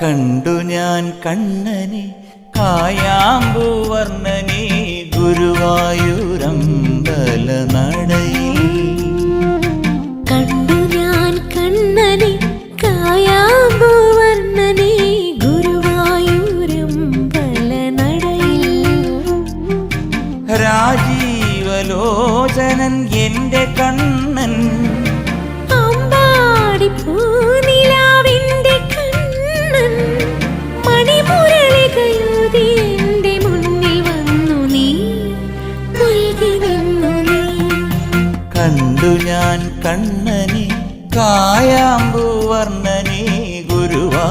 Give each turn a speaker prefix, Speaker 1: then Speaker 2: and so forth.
Speaker 1: കണ്ടു ഞാൻ കണ്ണനെ കായാമ്പൂവർണനെ ഗുരുവായൂരമ്പല നടയിൽ.
Speaker 2: കണ്ടു ഞാൻ കണ്ണനെ കായാമ്പൂവർണനെ ഗുരുവായൂരമ്പല നടയിൽ.
Speaker 1: രാജീവലോചനൻ എന്റെ കണ്ണൻ.
Speaker 2: അമ്പാടി
Speaker 1: കണ്ടു ഞാൻ കണ്ണനെ കായാമ്പൂവർണനെ ഗുരുവാ